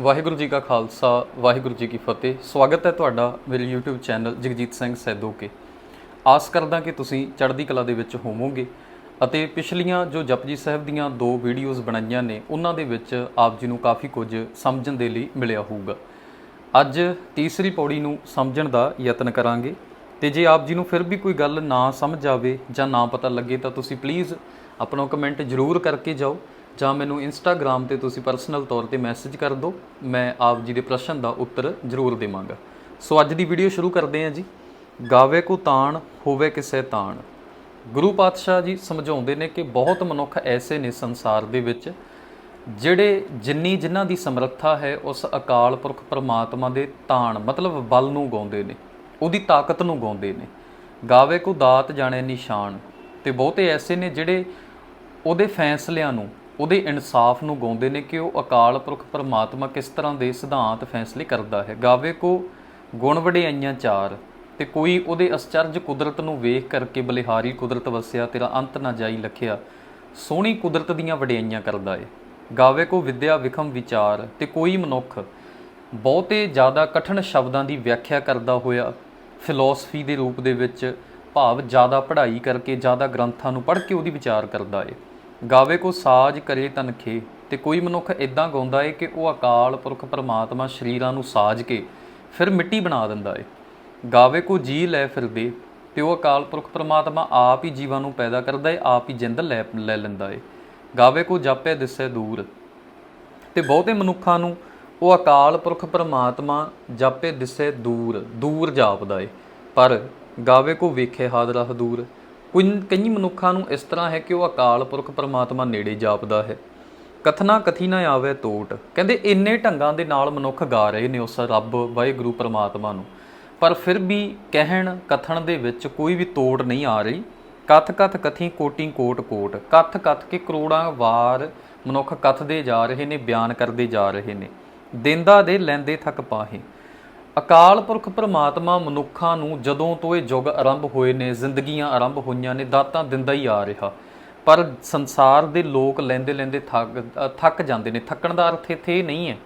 ਵਾਹਿਗੁਰੂ ਜੀ ਕਾ ਖਾਲਸਾ, ਵਾਹਿਗੁਰੂ ਜੀ ਕੀ ਫਤਿਹ। ਸਵਾਗਤ ਹੈ ਤੁਹਾਡਾ ਮੇਰੇ YouTube ਚੈਨਲ ਜਗਜੀਤ ਸਿੰਘ ਸੈਦੋਕੇ। ਆਸ ਕਰਦਾ ਕਿ ਤੁਸੀਂ ਚੜ੍ਹਦੀ ਕਲਾ ਦੇ ਵਿੱਚ ਹੋਵੋਗੇ ਅਤੇ ਪਿਛਲੀਆਂ ਜੋ ਜਪਜੀ ਸਾਹਿਬ ਦੀਆਂ ਦੋ ਵੀਡੀਓਜ਼ ਬਣਾਈਆਂ ਨੇ, ਉਹਨਾਂ ਦੇ ਵਿੱਚ ਆਪ ਜੀ ਨੂੰ ਕਾਫੀ ਕੁਝ ਸਮਝਣ ਦੇ ਲਈ ਮਿਲਿਆ ਹੋਊਗਾ। ਅੱਜ ਤੀਸਰੀ ਪੌੜੀ ਨੂੰ ਸਮਝਣ ਦਾ ਯਤਨ ਕਰਾਂਗੇ ਤੇ ਜੇ ਆਪ ਜੀ ਨੂੰ ਫਿਰ ਵੀ ਕੋਈ ਗੱਲ ਨਾ ਸਮਝ ਆਵੇ ਜਾਂ ਨਾ ਪਤਾ ਲੱਗੇ ਤਾਂ ਤੁਸੀਂ ਪਲੀਜ਼ ਆਪਣਾ ਕਮੈਂਟ ਜ਼ਰੂਰ ਕਰਕੇ ਜਾਓ। ਜਾਂ ਮੈਨੂੰ ਇੰਸਟਾਗ੍ਰam ਤੇ ਤੁਸੀਂ ਪਰਸਨਲ ਤੌਰ ਤੇ ਮੈਸੇਜ ਕਰ ਦਿਓ, ਮੈਂ ਆਪ ਜੀ ਦੇ ਪ੍ਰਸ਼ਨ ਦਾ ਉੱਤਰ ਜ਼ਰੂਰ ਦੇਵਾਂਗਾ। ਸੋ ਅੱਜ ਦੀ ਵੀਡੀਓ ਸ਼ੁਰੂ ਕਰਦੇ ਹਾਂ ਜੀ। ਗਾਵੇ ਕੋ ਤਾਣ, ਹੋਵੇ ਕਿਸੇ ਤਾਣ। ਗੁਰੂ ਪਾਤਸ਼ਾਹ ਜੀ ਸਮਝਾਉਂਦੇ ਨੇ ਕਿ ਬਹੁਤ ਮਨੁੱਖ ਐਸੇ ਨੇ ਸੰਸਾਰ ਦੇ ਵਿੱਚ, ਜਿਹੜੇ ਜਿੰਨੀ ਜਿਨ੍ਹਾਂ ਦੀ ਸਮਰੱਥਾ ਹੈ, ਉਸ ਅਕਾਲ ਪੁਰਖ ਪਰਮਾਤਮਾ ਦੇ ਤਾਣ, ਮਤਲਬ ਬਲ ਨੂੰ ਗਾਉਂਦੇ ਨੇ, ਉਹਦੀ ਤਾਕਤ ਨੂੰ ਗਾਉਂਦੇ ਨੇ। ਗਾਵੇ ਕੋ ਦਾਤ ਜਾਣੇ ਨਿਸ਼ਾਨ। ਤੇ ਬਹੁਤੇ ਐਸੇ ਨੇ ਜਿਹੜੇ ਉਹਦੇ ਫੈਸਲਿਆਂ ਨੂੰ ਉਹਦੇ ਇਨਸਾਫ ਨੂੰ ਗਾਉਂਦੇ ਨੇ ਕਿ ਉਹ ਅਕਾਲ ਪੁਰਖ ਪਰਮਾਤਮਾ ਕਿਸ ਤਰ੍ਹਾਂ ਦੇ ਸਿਧਾਂਤ ਫੈਸਲੇ ਕਰਦਾ ਹੈ। ਗਾਵੇ ਕੋ ਗੁਣ ਵਡਿਆਈਆਂ ਚਾਰ, ਤੇ ਕੋਈ ਉਹਦੇ ਅਸਚਰਜ ਕੁਦਰਤ ਨੂੰ ਵੇਖ ਕਰਕੇ ਬਲਿਹਾਰੀ ਕੁਦਰਤ ਵਸਿਆ, ਤੇਰਾ ਅੰਤ ਨਾ ਜਾਈ ਲਖਿਆ, ਸੋਹਣੀ ਕੁਦਰਤ ਦੀਆਂ ਵਡਿਆਈਆਂ ਕਰਦਾ ਏ। ਗਾਵੇ ਕੋ ਵਿਦਿਆ ਵਿਖਮ ਵਿਚਾਰ, ਤੇ ਕੋਈ ਮਨੁੱਖ ਬਹੁਤੇ ਜ਼ਿਆਦਾ ਕਠਿਨ ਸ਼ਬਦਾਂ ਦੀ ਵਿਆਖਿਆ ਕਰਦਾ ਹੋਇਆ, ਫਿਲਾਸਫੀ ਦੇ ਰੂਪ ਦੇ ਵਿੱਚ ਭਾਵ ਜ਼ਿਆਦਾ ਪੜ੍ਹਾਈ ਕਰਕੇ ਜ਼ਿਆਦਾ ਗ੍ਰੰਥਾਂ ਨੂੰ ਪੜ੍ਹ ਕੇ ਉਹਦੀ ਵਿਚਾਰ ਕਰਦਾ ਏ। ਗਾਵੇ ਕੋ ਸਾਜ ਕਰੇ ਤਨਖੇ ਤੇ ਕੋਈ ਮਨੁੱਖ ਇਦਾਂ ਗਾਉਂਦਾ ਏ ਕਿ ਉਹ ਅਕਾਲ ਪੁਰਖ ਪਰਮਾਤਮਾ ਸ਼ਰੀਰਾਂ ਨੂੰ ਸਾਜ ਕੇ ਫਿਰ ਮਿੱਟੀ ਬਣਾ ਦਿੰਦਾ ਏ। ਗਾਵੇ ਕੋ ਜੀ ਲੈ ਫਿਰਦੇ, ਤੇ ਉਹ ਅਕਾਲ ਪੁਰਖ ਪਰਮਾਤਮਾ ਆਪ ਹੀ ਜੀਵਾਂ ਨੂੰ ਪੈਦਾ ਕਰਦਾ ਏ, ਆਪ ਹੀ ਜਿੰਦ ਲੈ ਲੈ ਲੈਂਦਾ ਏ। ਗਾਵੇ ਕੋ ਜਾਪੇ ਦਿਸੇ ਦੂਰ, ਤੇ ਬਹੁਤੇ ਮਨੁੱਖਾਂ ਨੂੰ ਉਹ ਅਕਾਲ ਪੁਰਖ ਪਰਮਾਤਮਾ ਜਾਪੇ ਦਿਸੇ ਦੂਰ ਦੂਰ ਜਾਪਦਾ ਏ। ਪਰ ਗਾਵੇ ਕੋ ਵੇਖੇ ਹਾਜ਼ਰਾ ਹਦੂਰ ਕੁਝ ਕਈ ਮਨੁੱਖਾਂ ਨੂੰ ਇਸ ਤਰ੍ਹਾਂ ਹੈ ਕਿ ਉਹ ਅਕਾਲ ਪੁਰਖ ਪਰਮਾਤਮਾ ਨੇੜੇ ਜਾਪਦਾ ਹੈ। ਕਥਨਾ ਕਥੀ ਨਾ ਆਵੇ ਤੋਟ। ਕਹਿੰਦੇ ਇੰਨੇ ਢੰਗਾਂ ਦੇ ਨਾਲ ਮਨੁੱਖ ਗਾ ਰਹੇ ਨੇ ਉਸ ਰੱਬ ਵਾਹਿਗੁਰੂ ਪਰਮਾਤਮਾ ਨੂੰ। ਪਰ ਫਿਰ ਵੀ ਕਹਿਣ ਕਥਨ ਦੇ ਵਿੱਚ ਕੋਈ ਵੀ ਤੋੜ ਨਹੀਂ ਆ ਰਹੀ। ਕਥ ਕਥ ਕਥੀ ਕੋਟੀ ਕੋਟ ਕੋਟ। ਕਥ ਕਥ ਕੇ ਕਰੋੜਾਂ ਵਾਰ ਮਨੁੱਖ ਕਥਦੇ ਜਾ ਰਹੇ ਨੇ, ਬਿਆਨ ਕਰਦੇ ਜਾ ਰਹੇ ਨੇ। ਦਿੰਦਾ ਦੇ ਲੈਂਦੇ ਥੱਕ ਪਾਹੇ। ਅਕਾਲ ਪੁਰਖ ਪ੍ਰਮਾਤਮਾ ਮਨੁੱਖਾਂ ਨੂੰ ਜਦੋਂ ਤੋਂ ਇਹ ਯੁੱਗ ਆਰੰਭ ਹੋਏ ਨੇ, ਜ਼ਿੰਦਗੀਆਂ ਆਰੰਭ ਹੋਈਆਂ ਨੇ, ਦਾਤਾਂ ਦਿੰਦਾ ਹੀ ਆ ਰਿਹਾ। ਪਰ ਸੰਸਾਰ ਦੇ ਲੋਕ ਲੈਂਦੇ ਲੈਂਦੇ ਥੱਕ ਥੱਕ ਜਾਂਦੇ ਨੇ। ਥੱਕਣ ਦਾ ਅਰਥ ਇੱਥੇ ਇਹ ਨਹੀਂ ਹੈ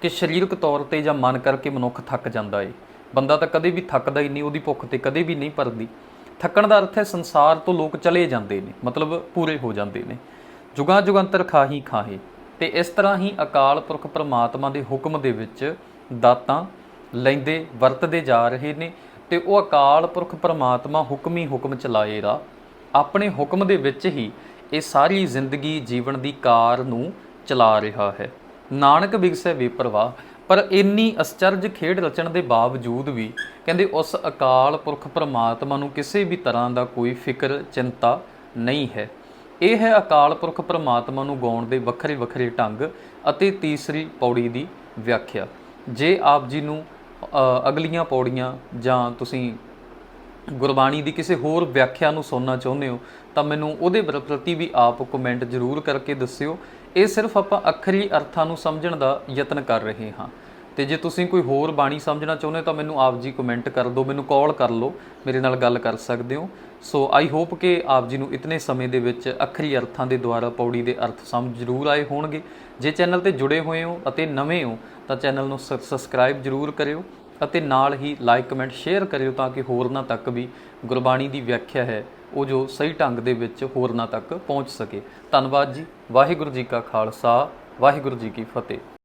ਕਿ ਸਰੀਰਕ ਤੌਰ ਤੇ ਜਾਂ ਮਨ ਕਰਕੇ ਮਨੁੱਖ ਥੱਕ ਜਾਂਦਾ ਏ। ਬੰਦਾ ਤਾਂ ਕਦੇ ਵੀ ਥੱਕਦਾ ਹੀ ਨਹੀਂ, ਉਹਦੀ ਭੁੱਖ ਤੇ ਕਦੇ ਵੀ ਨਹੀਂ ਭਰਦੀ। ਥੱਕਣ ਦਾ ਅਰਥ ਹੈ ਸੰਸਾਰ ਤੋਂ ਲੋਕ ਚਲੇ ਜਾਂਦੇ ਨੇ, ਮਤਲਬ ਪੂਰੇ ਹੋ ਜਾਂਦੇ ਨੇ। ਜੁਗਾਂ ਜੁਗੰਤਰ ਖਾਹੀ ਖਾਹੇ। ਤੇ ਇਸ ਤਰ੍ਹਾਂ ਹੀ ਅਕਾਲ ਪੁਰਖ ਪ੍ਰਮਾਤਮਾ ਦੇ ਹੁਕਮ ਦੇ ਵਿੱਚ ਦਾਤਾਂ ਲੈਂਦੇ, ਵਰਤਦੇ ਜਾ ਰਹੇ ਨੇ ਤੇ ਉਹ ਅਕਾਲ ਪੁਰਖ ਪ੍ਰਮਾਤਮਾ ਹੁਕਮ ਹੀ ਹੁਕਮ ਚਲਾਏਗਾ ਆਪਣੇ ਹੁਕਮ ਦੇ ਵਿੱਚ ਹੀ ਇਹ ਸਾਰੀ ਜ਼ਿੰਦਗੀ ਜੀਵਨ ਦੀ ਕਾਰ ਨੂੰ ਚਲਾ ਰਿਹਾ ਹੈ। ਨਾਨਕ ਬਿਗਸੇ ਬੇਪਰਵਾਹ, ਪਰ ਇੰਨੀ ਅਸਚਰਜ ਖੇਡ ਰਚਣ ਦੇ ਬਾਵਜੂਦ ਵੀ ਕਹਿੰਦੇ ਉਸ ਅਕਾਲ ਪੁਰਖ ਪਰਮਾਤਮਾ ਨੂੰ ਕਿਸੇ ਵੀ ਤਰ੍ਹਾਂ ਦਾ ਕੋਈ ਫਿਕਰ, ਚਿੰਤਾ ਨਹੀਂ ਹੈ। ਇਹ ਹੈ ਅਕਾਲ ਪੁਰਖ ਪਰਮਾਤਮਾ ਨੂੰ ਗਾਉਣ ਦੇ ਵੱਖਰੇ ਵੱਖਰੇ ਢੰਗ ਅਤੇ ਤੀਸਰੀ ਪੌੜੀ ਦੀ ਵਿਆਖਿਆ। ਜੇ ਆਪ ਜੀ ਨੂੰ ਅਗਲੀਆਂ ਪੌੜੀਆਂ ਜਾਂ ਤੁਸੀਂ ਗੁਰਬਾਣੀ ਦੀ ਕਿਸੇ ਹੋਰ ਵਿਆਖਿਆ ਨੂੰ ਸੁਣਨਾ ਚਾਹੁੰਦੇ ਹੋ, ਤਾਂ ਮੈਨੂੰ ਉਹਦੇ ਪ੍ਰਤੀ ਵੀ ਆਪ ਕਮੈਂਟ ਜ਼ਰੂਰ ਕਰਕੇ ਦੱਸਿਓ। ਇਹ ਸਿਰਫ ਆਪਾਂ ਅੱਖਰੀ ਅਰਥਾਂ ਨੂੰ ਸਮਝਣ ਦਾ ਯਤਨ ਕਰ ਰਹੇ ਹਾਂ। ਤੇ ਜੇ ਤੁਸੀਂ ਕੋਈ ਹੋਰ ਬਾਣੀ ਸਮਝਣਾ ਚਾਹੁੰਦੇ ਹੋ, ਤਾਂ ਮੈਨੂੰ ਆਪ ਜੀ ਕਮੈਂਟ ਕਰ ਦਿਓ, ਮੈਨੂੰ ਕਾਲ ਕਰ ਲਓ, ਮੇਰੇ ਨਾਲ ਗੱਲ ਕਰ ਸਕਦੇ ਹੋ। ਸੋ ਆਈ ਹੋਪ ਕਿ ਆਪ ਜੀ ਨੂੰ ਇਤਨੇ ਸਮੇਂ ਦੇ ਵਿੱਚ ਅੱਖਰੀ ਅਰਥਾਂ ਦੇ ਦੁਆਰਾ ਪੌੜੀ ਦੇ ਅਰਥ ਸਮਝ ਜ਼ਰੂਰ ਆਏ ਹੋਣਗੇ। ਜੇ ਚੈਨਲ ਤੇ ਜੁੜੇ ਹੋਏ ਹੋ ਅਤੇ ਨਵੇਂ ਹੋ, ਤਾਂ ਚੈਨਲ ਨੂੰ ਸਬਸਕ੍ਰਾਈਬ ਜ਼ਰੂਰ ਕਰਿਓ ਅਤੇ ਨਾਲ ਹੀ ਲਾਈਕ ਕਮੈਂਟ ਸ਼ੇਅਰ ਕਰਿਓ ਤਾਂ ਕਿ ਹੋਰਨਾਂ ਤੱਕ ਵੀ ਗੁਰਬਾਣੀ ਦੀ ਵਿਆਖਿਆ ਹੈ, ਉਹ ਜੋ ਸਹੀ ਢੰਗ ਦੇ ਵਿੱਚ ਹੋਰਨਾਂ ਤੱਕ ਪਹੁੰਚ ਸਕੇ। ਧੰਨਵਾਦ ਜੀ। ਵਾਹਿਗੁਰੂ ਜੀ ਕਾ ਖਾਲਸਾ, ਵਾਹਿਗੁਰੂ ਜੀ ਕੀ ਫਤਿਹ।